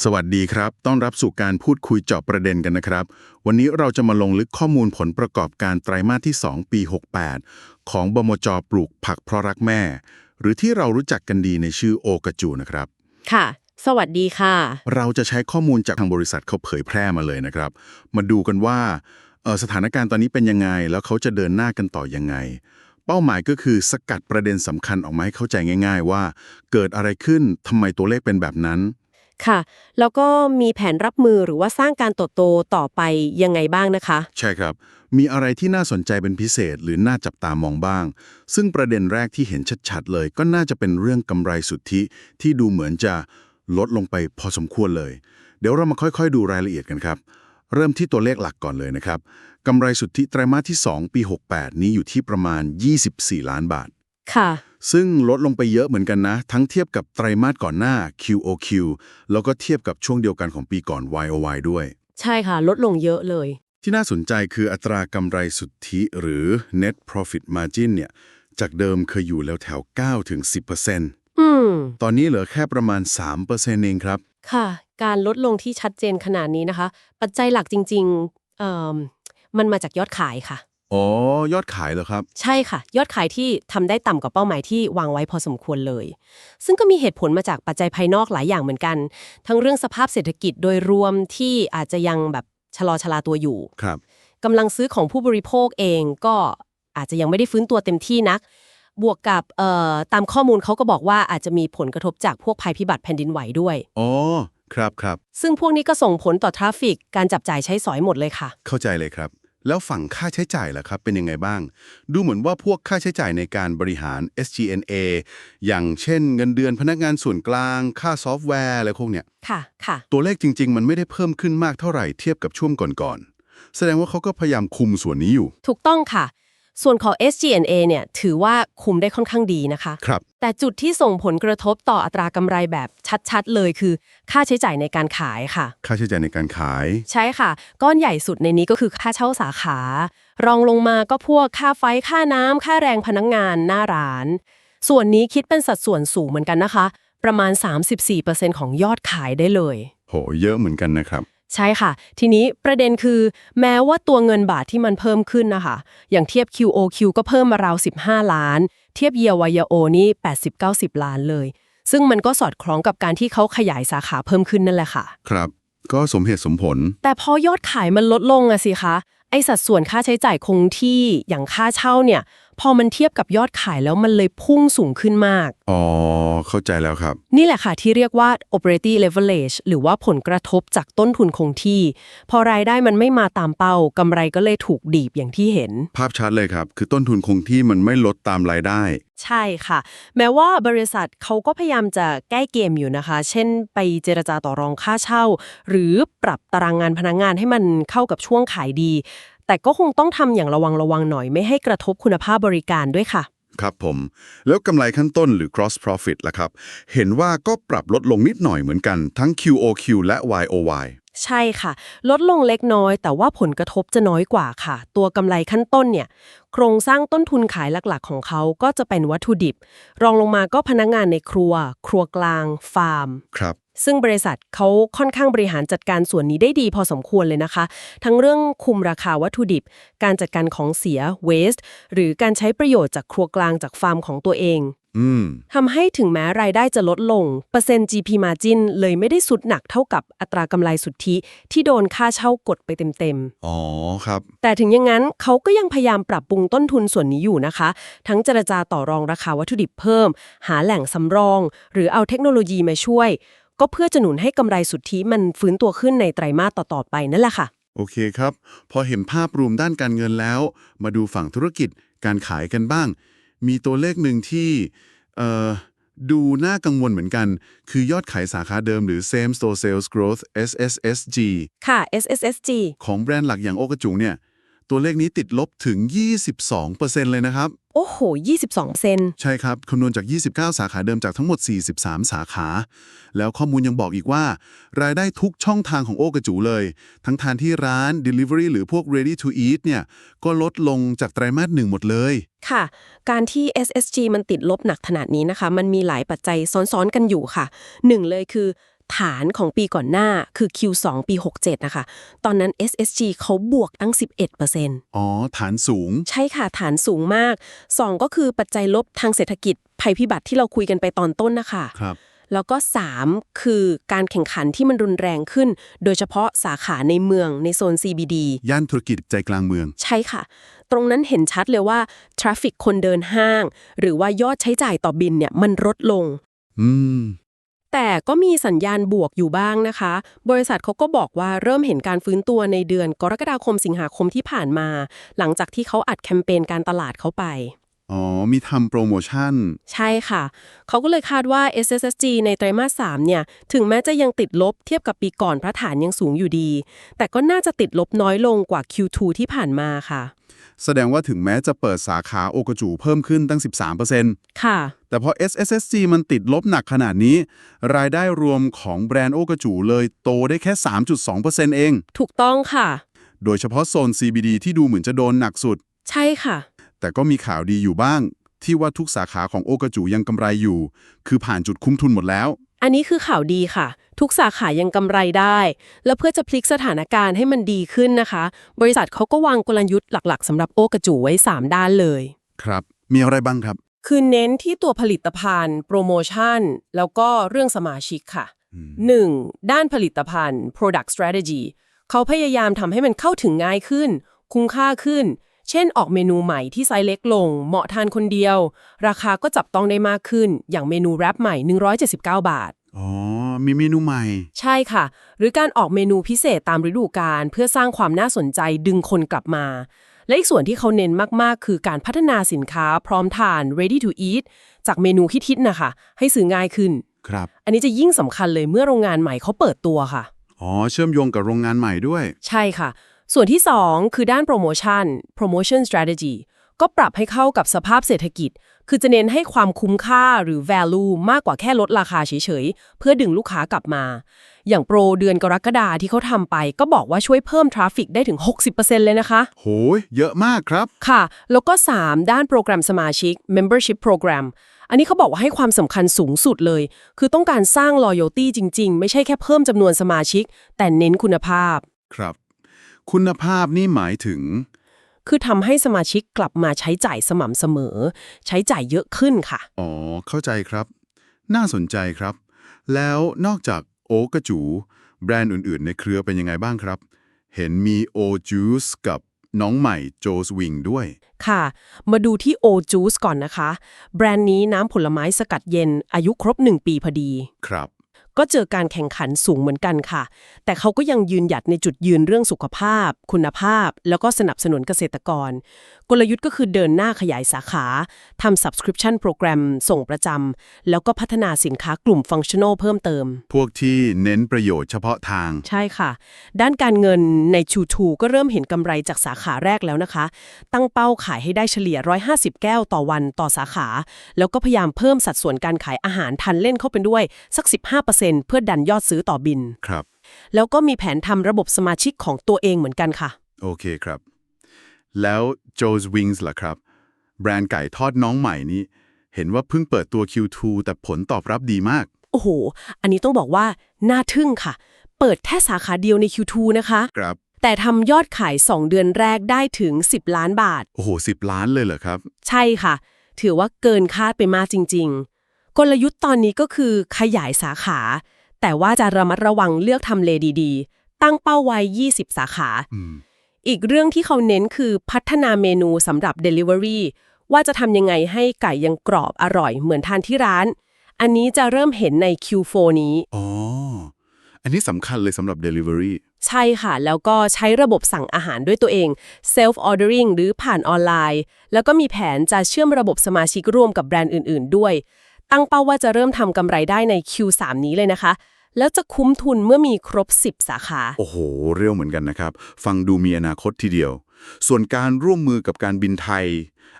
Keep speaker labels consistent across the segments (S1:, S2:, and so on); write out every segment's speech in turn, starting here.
S1: สวัสดีครับ ต้อนรับสู่การพูดคุยเจาะประเด็นกันนะครับ วันนี้เราจะมาลงลึกข้อมูลผลประกอบการไตรมาสที่ 2 ปี 68 ของบมจปลูกผักเพราะรักแม่ หรือที่เรารู้จักกันดีในชื่อโอกระจูนะครับ
S2: ค่ะ สวัสดีค่ะ
S1: เราจะใช้ข้อมูลจากทางบริษัทเขาเผยแพร่มาเลยนะครับ มาดูกันว่าเอ่อสถานการณ์ตอนนี้เป็นยังไง แล้วเขาจะเดินหน้ากันต่อยังไงเป้าหมายก็คือสกัดประเด็นสำคัญออกมาให้เข้าใจง่าย ๆ ว่า เกิดอะไรขึ้นทำไมตัวเลขเป็นแบบนั้น
S2: ค่ะ แล้วก็มีแผนรับมือหรือว่าสร้างการโตโตต่อไปยังไงบ้างนะคะ
S1: ใช่ครับ มีอะไรที่น่าสนใจเป็นพิเศษหรือน่าจับตามองบ้าง ซึ่งประเด็นแรกที่เห็นชัดๆเลย ก็น่าจะเป็นเรื่องกำไรสุทธิที่ดูเหมือนจะลดลงไปพอสมควรเลย เดี๋ยวเรามาค่อยๆ ดูรายละเอียดกันครับ เริ่มที่ตัวเลขหลักก่อนเลยนะครับกำไรสุทธิไตรมาสที่ 2 ปี 68 นี้อยู่ที่ประมาณ 24 ล้านบาท
S2: ค่ะ
S1: ซึ่งลดลงไปเยอะเหมือนกันนะ ทั้งเทียบกับไตรมาสก่อนหน้า QOQ แล้วก็เทียบกับช่วงเดียวกันของปีก่อน YOY ด้วย
S2: ใช่ค่ะ ลดลงเยอะเลย
S1: ที่น่าสนใจคืออัตรากำไรสุทธิหรือ net profit margin เนี่ย จากเดิมเคยอยู่แล้วแถว9ถึง10%
S2: อืม
S1: ตอนนี้เหลือแค่ประมาณ 3%เองครับ
S2: ค่ะ การลดลงที่ชัดเจนขนาดนี้นะคะ ปัจจัยหลักจริงๆเอ่อมันมาจากยอดขายค่ะ
S1: อ๋อ ยอดขายเหรอครับ
S2: ใช่ค่ะ ยอดขายที่ทำได้ต่ำกว่าเป้าหมายที่วางไว้พอสมควรเลย ซึ่งก็มีเหตุผลมาจากปัจจัยภายนอกหลายอย่างเหมือนกัน ทั้งเรื่องสภาพเศรษฐกิจโดยรวมที่อาจจะยังแบบชะลอชะลาตัวอยู่
S1: ครับ
S2: กำลังซื้อของผู้บริโภคเองก็อาจจะยังไม่ได้ฟื้นตัวเต็มที่นัก บวกกับเอ่อตามข้อมูลเขาก็บอกว่าอาจจะมีผลกระทบจากพวกภัยพิบัติแผ่นดินไหวด้วย
S1: อ๋อ ครับครับ
S2: ซึ่งพวกนี้ก็ส่งผลต่อทราฟฟิก การจับจ่ายใช้สอยหมดเลยค่ะ
S1: เข้าใจเลยครับ แล้วฝั่งค่าใช้จ่ายล่ะครับ เป็นยังไงบ้าง ดูเหมือนว่าพวกค่าใช้จ่ายในการบริหาร SG&A อย่างเช่นเงินเดือนพนักงานส่วนกลาง ค่าซอฟต์แวร์อะไรพวกเนี้ย
S2: ค่ะค่ะ
S1: ตัวเลขจริง ๆ มันไม่ได้เพิ่มขึ้นมากเท่าไหร่เทียบกับช่วงก่อนๆแสดงว่าเขาก็พยายามคุมส่วนนี้อยู่
S2: ถูกต้องค่ะ ส่วนของ SG&A เนี่ยถือว่าคุมได้ค่อนข้างดีนะคะ
S1: ครับ
S2: แต่จุดที่ส่งผลกระทบต่ออัตรากำไรแบบชัดๆ เลยคือ ค่าใช้จ่ายในการขายค่ะ
S1: ค่าใช้จ่ายในการขาย
S2: ใช่ค่ะ ก้อนใหญ่สุดในนี้ก็คือค่าเช่าสาขา รองลงมาก็พวกค่าไฟค่าน้ำค่าแรงพนักงงานหน้าร้าน ส่วนนี้คิดเป็นสัดส่วนสูงเหมือนกันนะคะ ประมาณ 34%ของยอดขายได้เลย
S1: โห เยอะเหมือนกันนะครับ
S2: ใช่ค่ะ ทีนี้ประเด็นคือ แม้ว่าตัวเงินบาทที่มันเพิ่มขึ้นนะคะ อย่างเทียบ QOQ ก็เพิ่มมาราว 15 ล้าน เทียบเยียวายโอนี่ 80-90 ล้านเลย ซึ่งมันก็สอดคล้องกับการที่เขาขยายสาขาเพิ่มขึ้นนั่นแหละค่ะ
S1: ครับ ก็สมเหตุสมผล
S2: แต่พอยอดขายมันลดลงอะสิคะ ไอสัดส่วนค่าใช้จ่ายคงที่อย่างค่าเช่าเนี่ย พอมันเทียบกับยอดขายแล้วมันเลยพุ่งสูงขึ้นมาก
S1: อ๋อ เข้าใจแล้วครับ
S2: นี่แหละค่ะที่เรียกว่า operating leverage หรือว่าผลกระทบจากต้นทุนคงที่ พอรายได้มันไม่มาตามเป้ากำไรก็เลยถูกดีบอย่างที่เห็น
S1: ภาพชัดเลยครับ คือต้นทุนคงที่มันไม่ลดตามรายได้
S2: ใช่ค่ะ แม้ว่าบริษัทเขาก็พยายามจะแก้เกมอยู่นะคะ เช่น ไปเจรจาต่อรองค่าเช่า หรือปรับตารางงานพนักงงานให้มันเข้ากับช่วงขายดี แต่ก็คงต้องทำอย่างระวังระวังหน่อยไม่ให้กระทบคุณภาพบริการด้วยค่ะ
S1: ครับผม แล้วกำไรขั้นต้นหรือ cross profit ล่ะครับ เห็นว่าก็ปรับลดลงนิดหน่อยเหมือนกันทั้ง QOQ และ YOY
S2: ใช่ค่ะ ลดลงเล็กน้อย แต่ว่าผลกระทบจะน้อยกว่าค่ะ ตัวกำไรขั้นต้นเนี่ย โครงสร้างต้นทุนขายหลักๆ ของเขาก็จะเป็นวัตถุดิบ รองลงมาก็พนักงานในครัว ครัวกลาง ฟาร์ม
S1: ครับ
S2: ซึ่งบริษัทเขาค่อนข้างบริหารจัดการส่วนนี้ได้ดีพอสมควรเลยนะคะ ทั้งเรื่องคุมราคาวัตถุดิบ การจัดการของเสีย waste หรือการใช้ประโยชน์จากครัวกลางจากฟาร์มของตัวเอง
S1: อืม
S2: ทำให้ถึงแม้รายได้จะลดลง เปอร์เซ็นต์ GP margin เลยไม่ได้สุดหนักเท่ากับอัตรากำไรสุทธิ ที่โดนค่าเช่ากดไปเต็ม
S1: อ๋อครับ
S2: ๆแต่ถึงอย่างนั้นเขาก็ยังพยายามปรับปรุงต้นทุนส่วนนี้อยู่นะคะ ทั้งเจรจาต่อรองราคาวัตถุดิบเพิ่ม หาแหล่งสำรอง หรือเอาเทคโนโลยีมาช่วย ก็เพื่อจะหนุนให้กำไรสุทธิมันฟื้นตัวขึ้นในไตรมาสต่อๆไปนั่นแหละค่ะ
S1: โอเคครับ พอเห็นภาพรวมด้านการเงินแล้ว มาดูฝั่งธุรกิจการขายกันบ้าง มีตัวเลขหนึ่งที่เอ่อดูน่ากังวลเหมือนกัน คือยอดขายสาขาเดิมหรือ same store sales growth SSSG
S2: ค่ะ SSSG
S1: ของแบรนด์หลักอย่างโอกระจุงเนี่ย ตัวเลขนี้ติดลบถึง 22%เลยนะครับ
S2: โอ้โห 22 เซน
S1: ใช่ครับ คำนวณจาก 29 สาขาเดิมจากทั้งหมด 43 สาขา แล้วข้อมูลยังบอกอีกว่า รายได้ทุกช่องทางของโอกระจูเลย ทั้งทานที่ร้าน Delivery หรือพวก Ready to Eat เนี่ยก็ลดลงจากไตรมาสหนึ่งหมดเลย
S2: ค่ะ การที่ SSG มันติดลบหนักขนาดนี้นะคะ มันมีหลายปัจจัยซ้อนๆกันอยู่ค่ะหนึ่งเลยคือ ฐานของปีก่อนหน้าคือ Q2 ปี 67 นะคะ ตอนนั้น SSG เขาบวกตั้ง 11%
S1: อ๋อ ฐานสูง
S2: ใช่ค่ะ ฐานสูงมาก 2 ก็คือปัจจัยลบทางเศรษฐกิจ ภัยพิบัติที่เราคุยกันไปตอนต้นนะคะ
S1: ครับ
S2: แล้วก็ 3 คือการแข่งขันที่มันรุนแรงขึ้น โดยเฉพาะสาขาในเมืองในโซน CBD
S1: ย่านธุรกิจใจกลางเมือง
S2: ใช่ค่ะ ตรงนั้นเห็นชัดเลยว่าทราฟิกคนเดินห้าง หรือว่ายอดใช้จ่ายต่อบินเนี่ยมันลดลง
S1: อืม
S2: แต่ก็มีสัญญาณบวกอยู่บ้างนะคะ บริษัทเขาก็บอกว่าเริ่มเห็นการฟื้นตัวในเดือนกรกฎาคมสิงหาคมที่ผ่านมา หลังจากที่เขาอัดแคมเปญการตลาดเข้าไป
S1: อ๋อ มีทำโปรโมชั่น
S2: ใช่ค่ะ เขาก็เลยคาดว่า SSSG ในไตรมาส 3 เนี่ย ถึงแม้จะยังติดลบเทียบกับปีก่อนเพราะฐานยังสูงอยู่ดี แต่ก็น่าจะติดลบน้อยลงกว่า Q2 ที่ผ่านมาค่ะ
S1: แสดงว่าถึงแม้จะเปิดสาขาโอกาจูเพิ่มขึ้นตั้ง 13%
S2: ค่ะ
S1: แต่พอ SSSG มันติดลบหนักขนาดนี้ รายได้รวมของแบรนด์โอกาจูเลยโตได้แค่ 3.2%เอง
S2: ถูกต้องค่ะ
S1: โดยเฉพาะโซน CBD ที่ดูเหมือนจะโดนหนักสุด
S2: ใช่ค่ะ
S1: แต่ก็มีข่าวดีอยู่บ้าง ที่ว่าทุกสาขาของโอกาจูยังกำไรอยู่ คือผ่านจุดคุ้มทุนหมดแล้ว
S2: อันนี้คือข่าวดีค่ะ ทุกสาขายังกำไรได้ แล้วเพื่อจะพลิกสถานการณ์ให้มันดีขึ้นนะคะ บริษัทเขาก็วางกลยุทธ์หลัก ๆสำหรับโอกระจูไว้ 3 ด้านเลย
S1: ครับ มีอะไรบ้างครับ
S2: คือเน้นที่ตัวผลิตภัณฑ์ โปรโมชั่น แล้วก็เรื่องสมาชิกค่ะ 1. ด้านผลิตภัณฑ์ product strategy เขาพยายามทำให้มันเข้าถึงง่ายขึ้น คุ้มค่าขึ้น เช่นออกเมนูใหม่ที่ไซส์เล็กลง เหมาะทานคนเดียว ราคาก็จับต้องได้มากขึ้น อย่างเมนูแรปใหม่ 179 บาท
S1: อ๋อ มีเมนูใหม่
S2: ใช่ค่ะ หรือการออกเมนูพิเศษตามฤดูกาลเพื่อสร้างความน่าสนใจดึงคนกลับมา และอีกส่วนที่เขาเน้นมากๆ คือการพัฒนาสินค้าพร้อมทาน ready to eat จากเมนูฮิตๆนะคะ ให้ซื้อง่ายขึ้น
S1: ครับ
S2: อันนี้จะยิ่งสำคัญเลยเมื่อโรงงานใหม่เขาเปิดตัวค่ะ
S1: อ๋อ เชื่อมโยงกับโรงงานใหม่ด้วย
S2: ใช่ค่ะ ส่วนที่ 2 คือด้านโปรโมชั่น promotion strategy ก็ปรับให้เข้ากับสภาพเศรษฐกิจ คือจะเน้นให้ความคุ้มค่าหรือ value มากกว่าแค่ลดราคาเฉยๆ เพื่อดึงลูกค้ากลับมา อย่างโปรเดือนกรกฎาที่เขาทำไป ก็บอกว่าช่วยเพิ่มทราฟิกได้ถึง 60%เลยนะคะ
S1: โหย เยอะมากครับ
S2: ค่ะ แล้วก็ 3 ด้านโปรแกรมสมาชิก membership program อันนี้เขาบอกว่าให้ความสำคัญสูงสุดเลย คือต้องการสร้าง loyalty จริง ๆ ไม่ใช่แค่เพิ่มจำนวนสมาชิก แต่เน้นคุณภาพ
S1: ครับ คุณภาพนี่หมายถึง
S2: คือทำให้สมาชิกกลับมาใช้จ่ายสม่ำเสมอ ใช้จ่ายเยอะขึ้นค่ะ
S1: อ๋อ เข้าใจครับ น่าสนใจครับ แล้วนอกจากโอกระจู แบรนด์อื่นๆ ในเครือเป็นยังไงบ้างครับ เห็นมีโอจูสกับน้องใหม่โจสวิงด้วย
S2: ค่ะ มาดูที่ O Juice ก่อนนะคะ แบรนด์นี้น้ำผลไม้สกัดเย็นอายุครบ 1 ปีพอดี
S1: ครับ
S2: ก็เจอการแข่งขันสูงเหมือนกันค่ะ แต่เขาก็ยังยืนหยัดในจุดยืนเรื่องสุขภาพ คุณภาพ แล้วก็สนับสนุนเกษตรกร กลยุทธ์ก็คือเดินหน้าขยายสาขาทำ subscription program ส่งประจำ แล้วก็พัฒนาสินค้ากลุ่ม functional เพิ่มเติม
S1: พวกที่เน้นประโยชน์เฉพาะทาง
S2: ใช่ค่ะ ด้านการเงินในชูทูก็เริ่มเห็นกำไรจากสาขาแรกแล้วนะคะ ตั้งเป้าขายให้ได้เฉลี่ย 150 แก้วต่อวันต่อสาขา แล้วก็พยายามเพิ่มสัดส่วนการขายอาหารทันเล่นเข้าไปด้วยสัก 15%เพื่อดันยอดซื้อต่อบิน
S1: ครับ
S2: แล้วก็มีแผนทำระบบสมาชิกของตัวเองเหมือนกันค่ะ
S1: โอเคครับ แล้วโจสวิงส์ล่ะครับ แบรนด์ไก่ทอดน้องใหม่นี้ เห็นว่าเพิ่งเปิดตัว Q2 แต่ผลตอบรับดีมาก
S2: โอ้โห อันนี้ต้องบอกว่า น่าทึ่งค่ะ เปิดแค่สาขาเดียวใน Q2 นะคะ
S1: ครับ
S2: แต่ทำยอดขาย 2 เดือนแรกได้ถึง 10 ล้านบาท
S1: โอ้โหสิบล้านเลยเหรอครับ
S2: ใช่ค่ะ ถือว่าเกินคาดไปมากจริง ๆ กลยุทธ์ตอนนี้ก็คือขยายสาขา แต่ว่าจะระมัดระวังเลือกทำเลดีๆ ตั้งเป้าไว้ 20 สาขา
S1: อืม
S2: อีกเรื่องที่เขาเน้นคือพัฒนาเมนูสำหรับ Delivery ว่าจะทำยังไงให้ไก่ยังกรอบอร่อยเหมือนทานที่ร้าน อันนี้จะเริ่มเห็นใน Q4 นี้
S1: อ๋อ อันนี้สำคัญเลยสำหรับ Delivery
S2: ใช่ค่ะ แล้วก็ใช้ระบบสั่งอาหารด้วยตัวเอง self ordering หรือผ่านออนไลน์ แล้วก็มีแผนจะเชื่อมระบบสมาชิกร่วมกับแบรนด์อื่น ๆ ด้วย ตั้งเป้าว่าจะเริ่มทำกำไรได้ใน Q3 นี้เลยนะคะ แล้วจะคุ้มทุนเมื่อมีครบ 10 สาขา
S1: โอ้โห เร็วเหมือนกันนะครับ ฟังดูมีอนาคตทีเดียว ส่วนการร่วมมือกับการบินไทย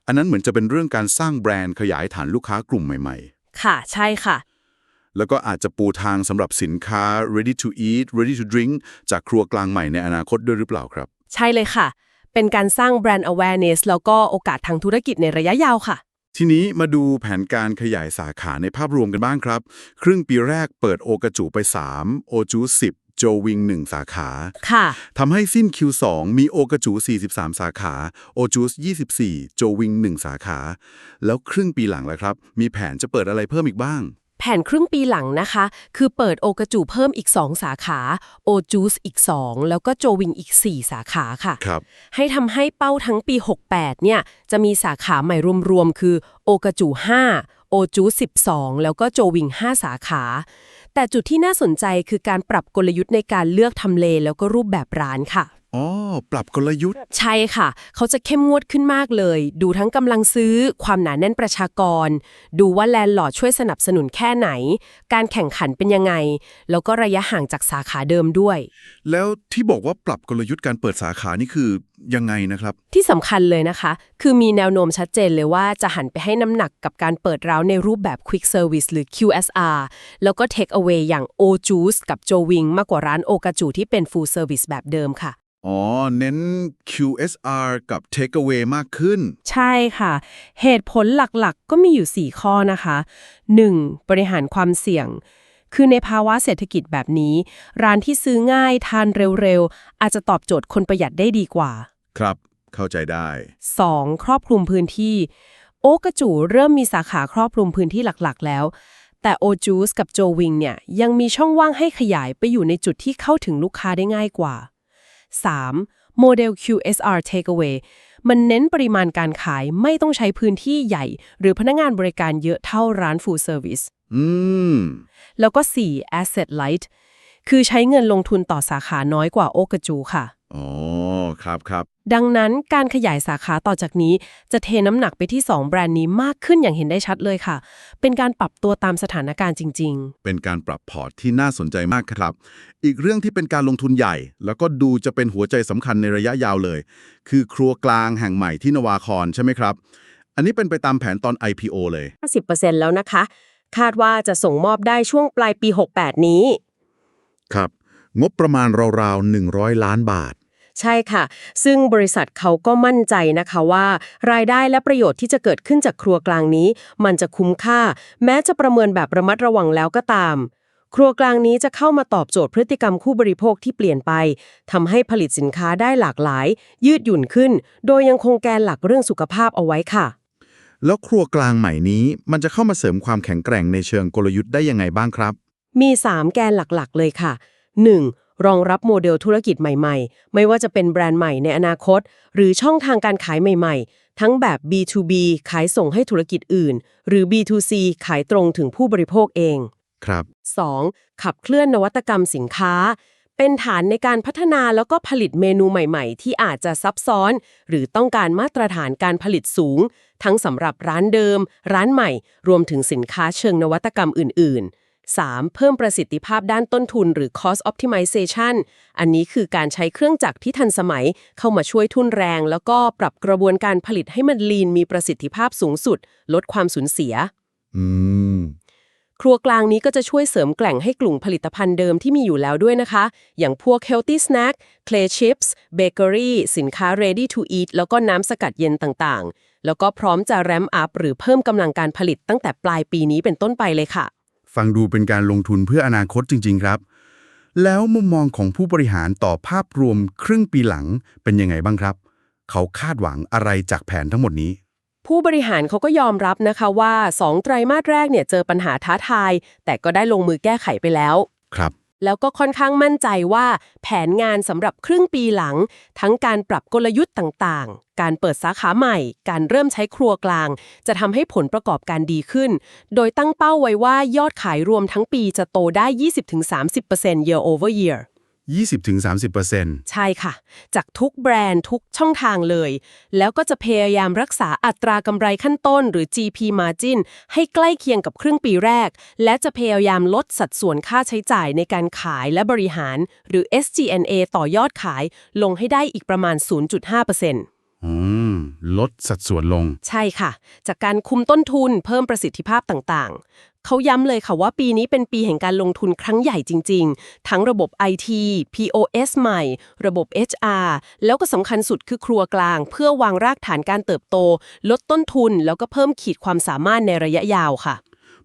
S1: อันนั้นเหมือนจะเป็นเรื่องการสร้างแบรนด์ขยายฐานลูกค้ากลุ่มใหม่
S2: ค่ะ ใช่ค่ะ
S1: ๆแล้วก็อาจจะปูทางสำหรับสินค้า ready to eat ready to drink จากครัวกลางใหม่ในอนาคตด้วยหรือเปล่าครับ
S2: ใช่เลยค่ะ เป็นการสร้างแบรนด์ awareness แล้วก็โอกาสทางธุรกิจในระยะยาวค่ะ
S1: ทีนี้มาดูแผนการขยายสาขาในภาพรวมกันบ้างครับ ครึ่งปีแรกเปิดโอกระจูไป 3 โอจู 10 โจวิง 1 สาขา
S2: ค่ะ
S1: ทำให้สิ้น Q2 มีโอกระจู 43 สาขา โอจูส24 โจวิง 1 สาขา แล้วครึ่งปีหลังแล้วครับ มีแผนจะเปิดอะไรเพิ่มอีกบ้าง
S2: แผนครึ่งปีหลังนะคะ คือเปิดโอกระจูเพิ่มอีก 2 สาขาโอจูสอีก 2 แล้วก็โจวิงอีก 4 สาขาค่ะ
S1: ครับ
S2: ให้ทำให้เป้าทั้งปี 68 เนี่ย จะมีสาขาใหม่รวมๆ คือโอกระจู 5 โอจู12 แล้วก็โจวิง 5 สาขา แต่จุดที่น่าสนใจคือการปรับกลยุทธ์ในการเลือกทำเลแล้วก็รูปแบบร้านค่ะ
S1: อ๋อ ปรับกลยุทธ์
S2: ใช่ค่ะ เขาจะเข้มงวดขึ้นมากเลย ดูทั้งกำลังซื้อ ความหนาแน่นประชากร ดูว่าแลนด์ลอร์ดช่วยสนับสนุนแค่ไหน การแข่งขันเป็นยังไง แล้วก็ระยะห่างจากสาขาเดิมด้วย
S1: แล้วที่บอกว่าปรับกลยุทธ์การเปิดสาขานี่คือยังไงนะครับ
S2: ที่สำคัญเลยนะคะ คือมีแนวโน้มชัดเจนเลยว่าจะหันไปให้น้ำหนักกับการเปิดร้านในรูปแบบ Quick Service หรือ QSR แล้วก็ Take Away อย่าง O Juice กับ Jo Wing มากกว่าร้านโอกาจูที่เป็น Full Service แบบเดิมค่ะ
S1: อ๋อ เน้น QSR กับ Takeaway มากขึ้น
S2: ใช่ค่ะ เหตุผลหลักๆ ก็มีอยู่ 4 ข้อนะคะ 1. บริหารความเสี่ยง คือในภาวะเศรษฐกิจแบบนี้ ร้านที่ซื้อง่ายทานเร็วๆ อาจจะตอบโจทย์คนประหยัดได้ดีกว่า
S1: ครับ เข้าใจได้
S2: 2. ครอบคลุมพื้นที่ โอกระจูเริ่มมีสาขาครอบคลุมพื้นที่หลักๆ แล้วแต่โอจูสกับโจวิงเนี่ยยังมีช่องว่างให้ขยายไปอยู่ในจุดที่เข้าถึงลูกค้าได้ง่ายกว่า 3. โมเดล QSR Takeaway มันเน้นปริมาณการขายไม่ต้องใช้พื้นที่ใหญ่ หรือพนักงานบริการเยอะเท่าร้าน Full Service
S1: อืม
S2: แล้วก็ 4. Asset Light คือใช้เงินลงทุนต่อสาขาน้อยกว่าโอกระจูค่ะ
S1: อ๋อ ครับครับ
S2: ดังนั้นการขยายสาขาต่อจากนี้จะเทน้ำหนักไปที่ 2 แบรนด์นี้มากขึ้นอย่างเห็นได้ชัดเลยค่ะ เป็นการปรับตัวตามสถานการณ์จริง
S1: เป็นการปรับพอร์ตที่น่าสนใจมากครับ อีกเรื่องที่เป็นการลงทุนใหญ่ แล้วก็ดูจะเป็นหัวใจสำคัญในระยะยาวเลย คือครัวกลางแห่งใหม่ที่นวาครใช่ไหมครับ อันนี้เป็นไปตามแผนตอน IPO เลย
S2: ๆ 50%แล้วนะคะ คาดว่าจะส่งมอบได้ช่วงปลายปี 68 นี้
S1: ครับ งบประมาณราวๆ 100 ล้านบาท
S2: ใช่ค่ะ ซึ่งบริษัทเขาก็มั่นใจนะคะว่า รายได้และประโยชน์ที่จะเกิดขึ้นจากครัวกลางนี้ มันจะคุ้มค่า แม้จะประเมินแบบระมัดระวังแล้วก็ตาม ครัวกลางนี้จะเข้ามาตอบโจทย์พฤติกรรมคู่บริโภคที่เปลี่ยนไปทำให้ผลิตสินค้าได้หลากหลาย ยืดหยุ่นขึ้น โดยยังคงแกนหลักเรื่องสุขภาพเอาไว้ค่ะ
S1: แล้วครัวกลางใหม่นี้ มันจะเข้ามาเสริมความแข็งแกร่งในเชิงกลยุทธ์ได้ยังไงบ้างครับ
S2: มี 3 แกนหลักๆ เลยค่ะ 1. รองรับโมเดลธุรกิจใหม่ๆ ไม่ว่าจะเป็นแบรนด์ใหม่ในอนาคต หรือช่องทางการขายใหม่ๆ ทั้งแบบ B2B ขายส่งให้ธุรกิจอื่น หรือ B2C ขายตรงถึงผู้บริโภคเอง
S1: ครับ
S2: 2. ขับเคลื่อนนวัตกรรมสินค้า เป็นฐานในการพัฒนาแล้วก็ผลิตเมนูใหม่ๆ ที่อาจจะซับซ้อน หรือต้องการมาตรฐานการผลิตสูง ทั้งสำหรับร้านเดิม ร้านใหม่ รวมถึงสินค้าเชิงนวัตกรรมอื่นๆ 3. เพิ่มประสิทธิภาพด้านต้นทุนหรือ cost optimization อันนี้คือการใช้เครื่องจักรที่ทันสมัยเข้ามาช่วยทุนแรง แล้วก็ปรับกระบวนการผลิตให้มันลีนมีประสิทธิภาพสูงสุด ลดความสูญเสีย
S1: อืม
S2: ครัวกลางนี้ก็จะช่วยเสริมแกล่งให้กลุ่มผลิตภัณฑ์เดิมที่มีอยู่แล้วด้วยนะคะ อย่างพวก healthy snack clay chips bakery สินค้า ready to eat แล้วก็น้ำสกัดเย็นต่างๆ แล้วก็พร้อมจะ ramp up หรือเพิ่มกำลังการผลิตตั้งแต่ปลายปีนี้เป็นต้นไปเลยค่ะ
S1: ฟังดูเป็นการลงทุนเพื่ออนาคตจริง ๆ ครับ แล้วมุมมองของผู้บริหารต่อภาพรวมครึ่งปีหลังเป็นยังไงบ้างครับ เขาคาดหวังอะไรจากแผนทั้งหมดนี้
S2: ผู้บริหารเขาก็ยอมรับนะคะว่า 2 ไตรมาสแรกเนี่ยเจอปัญหาท้าทาย แต่ก็ได้ลงมือแก้ไขไปแล้ว
S1: ครับ
S2: แล้วก็ค่อนข้างมั่นใจว่า แผนงานสำหรับครึ่งปีหลัง ทั้งการปรับกลยุทธ์ต่างๆ การเปิดสาขาใหม่ การเริ่มใช้ครัวกลาง จะทำให้ผลประกอบการดีขึ้น โดยตั้งเป้าไว้ว่ายอดขายรวมทั้งปีจะโตได้ 20-30% year over year
S1: 20-30%
S2: ใช่ค่ะ จากทุกแบรนด์ทุกช่องทางเลย แล้วก็จะพยายามรักษาอัตรากำไรขั้นต้นหรือ GP margin ให้ใกล้เคียงกับครึ่งปีแรก และจะพยายามลดสัดส่วนค่าใช้จ่ายในการขายและบริหาร หรือ SG&A ต่อยอดขายลงให้ได้อีกประมาณ 0.5%
S1: อืม ลดสัดส่วนลง
S2: ใช่ค่ะ จากการคุมต้นทุนเพิ่มประสิทธิภาพต่าง เขาย้ำเลยค่ะว่าปีนี้เป็นปีแห่งการลงทุนครั้งใหญ่จริง ๆ ทั้งระบบ IT POS ใหม่ ระบบ HR แล้วก็สำคัญสุดคือครัวกลาง เพื่อวางรากฐานการเติบโต ลดต้นทุน แล้วก็เพิ่มขีดความสามารถในระยะยาวค่ะ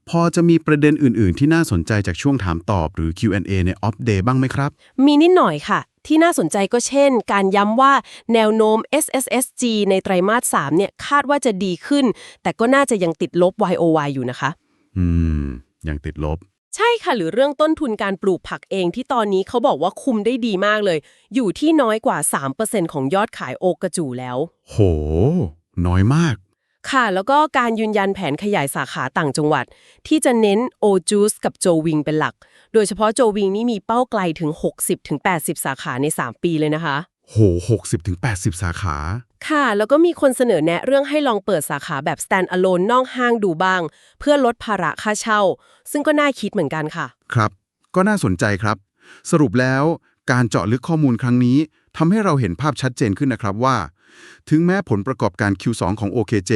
S3: พอจะมีประเด็นอื่น ๆ ที่น่าสนใจจากช่วงถามตอบหรือ Q&A ใน Off Day บ้างไหมครับ
S2: มีนิดหน่อยค่ะ ที่น่าสนใจก็เช่น การย้ำว่าแนวโน้ม SSSG ในไตรมาส3เนี่ยคาดว่าจะดีขึ้น แต่ก็น่าจะยังติดลบ YOY อยู่นะคะ
S3: อืม ยังติดลบ
S2: ใช่ค่ะ หรือเรื่องต้นทุนการปลูกผักเองที่ตอนนี้เขาบอกว่าคุมได้ดีมากเลย อยู่ที่น้อยกว่า 3%ของยอดขายโอกระจูแล้ว
S3: โห น้อยมาก
S2: ค่ะ แล้วก็การยืนยันแผนขยายสาขาต่างจังหวัด ที่จะเน้นโอจูสกับโจวิงเป็นหลัก โดยเฉพาะโจวิงนี่มีเป้าไกลถึง 60-80 สาขาใน 3 ปีเลยนะคะ
S3: โห 60-80 สาขา
S2: ค่ะ แล้วก็มีคนเสนอแนะเรื่องให้ลองเปิดสาขาแบบ stand alone นอกห้างดูบ้าง เพื่อลดภาระค่าเช่า ซึ่งก็น่าคิดเหมือนกันค่ะ
S3: ครับ ก็น่าสนใจครับ สรุปแล้วการเจาะลึกข้อมูลครั้งนี้ทำให้เราเห็นภาพชัดเจนขึ้นนะครับว่า ถึงแม้ผลประกอบการ Q2 ของ OKJ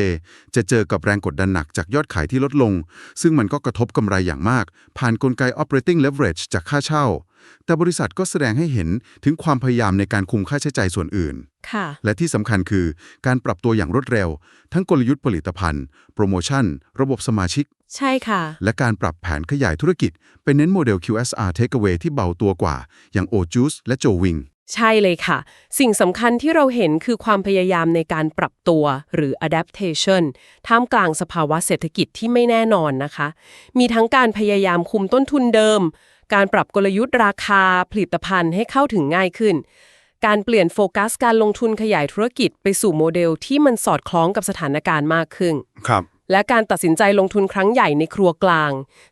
S3: จะเจอกับแรงกดดันหนักจากยอดขายที่ลดลง ซึ่งมันก็กระทบกำไรอย่างมาก ผ่านนกลไก operating leverage จากค่าเช่า แต่บริษัทก็แสดงให้เห็นถึงความพยายามในการคุมค่าใช้จ่ายส่วนอื่น
S2: ค่ะ
S3: และที่สำคัญคือการปรับตัวอย่างรวดเร็ว ทั้งกลยุทธ์ผลิตภัณฑ์ โปรโมชั่น ระบบสมาชิก
S2: ใช่ค่ะ
S3: และการปรับแผนขยายธุรกิจ เป็นเน้นโมเดล QSR Takeaway ที่เบาตัวกว่า อย่าง o j u i c e และ Joe Wing
S2: ใช่เลยค่ะ สิ่งสำคัญที่เราเห็นคือความพยายามในการปรับตัวหรือ adaptation ท่ามกลางสภาวะเศรษฐกิจที่ไม่แน่นอนนะคะ มีทั้งการพยายามคุมต้นทุนเดิม การปรับกลยุทธ์ราคาผลิตภัณฑ์ให้เข้าถึงง่ายขึ้น การเปลี่ยนโฟกัสการลงทุนขยายธุรกิจไปสู่โมเดลที่มันสอดคล้องกับสถานการณ์มากขึ้น
S3: ครับ
S2: และการตัดสินใจลงทุนครั้งใหญ่ในครัวกลาง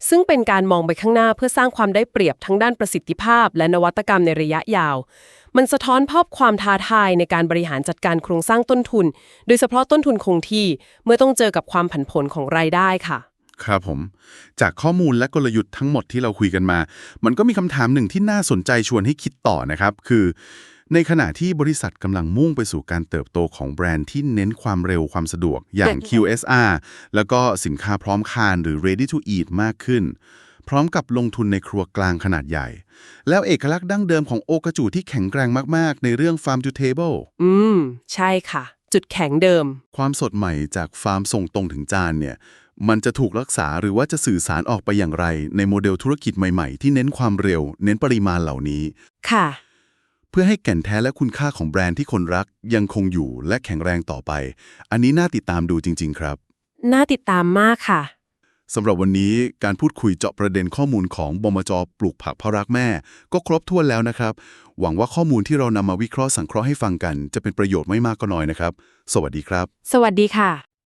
S2: ซึ่งเป็นการมองไปข้างหน้าเพื่อสร้างความได้เปรียบทั้งด้านประสิทธิภาพ และนวัตกรรมในระยะยาว มันสะท้อนภาพความท้าทายในการบริหารจัดการโครงสร้างต้นทุน โดยเฉพาะต้นทุนคงที่เมื่อต้องเจอกับความผันผวนของรายได้ค่ะ
S1: ครับผม จากข้อมูลและกลยุทธ์ทั้งหมดที่เราคุยกันมา มันก็มีคำถามหนึ่งที่น่าสนใจชวนให้คิดต่อนะครับ คือ ในขณะที่บริษัทกำลังมุ่งไปสู่การเติบโตของแบรนด์ที่เน้นความเร็วความสะดวกอย่าง QSR แล้วก็สินค้าพร้อมคานหรือ ready to eat มากขึ้น พร้อมกับลงทุนในครัวกลางขนาดใหญ่ แล้วเอกลักษณ์ดั้งเดิมของโอกระจูที่แข็งแกร่งมากๆ ในเรื่อง farm to table
S2: อืม ใช่ค่ะ จุดแข็งเดิม
S1: ความสดใหม่จากฟาร์มส่งตรงถึงจานเนี่ย มันจะถูกรักษาหรือว่าจะสื่อสารออกไปอย่างไร ในโมเดลธุรกิจใหม่ๆ ที่เน้นความเร็ว เน้นปริมาณเหล่านี้
S2: ค่ะ
S1: เพื่อให้แก่นแท้และคุณค่าของแบรนด์ที่คนรักยังคงอยู่และแข็งแรงต่อไป อันนี้น่าติดตามดูจริง ๆ ครับ
S2: น่าติดตามมากค่ะ
S1: สำหรับวันนี้การพูดคุยเจาะประเด็นข้อมูลของบมจปลูกผักเพราะรักแม่ ก็ครบถ้วนแล้วนะครับ หวังว่าข้อมูลที่เรานำมาวิเคราะห์สังเคราะห์ให้ฟังกัน จะเป็นประโยชน์ไม่มากก็น้อยนะครับ สวัสดีครับ
S2: สวัสดีค่ะ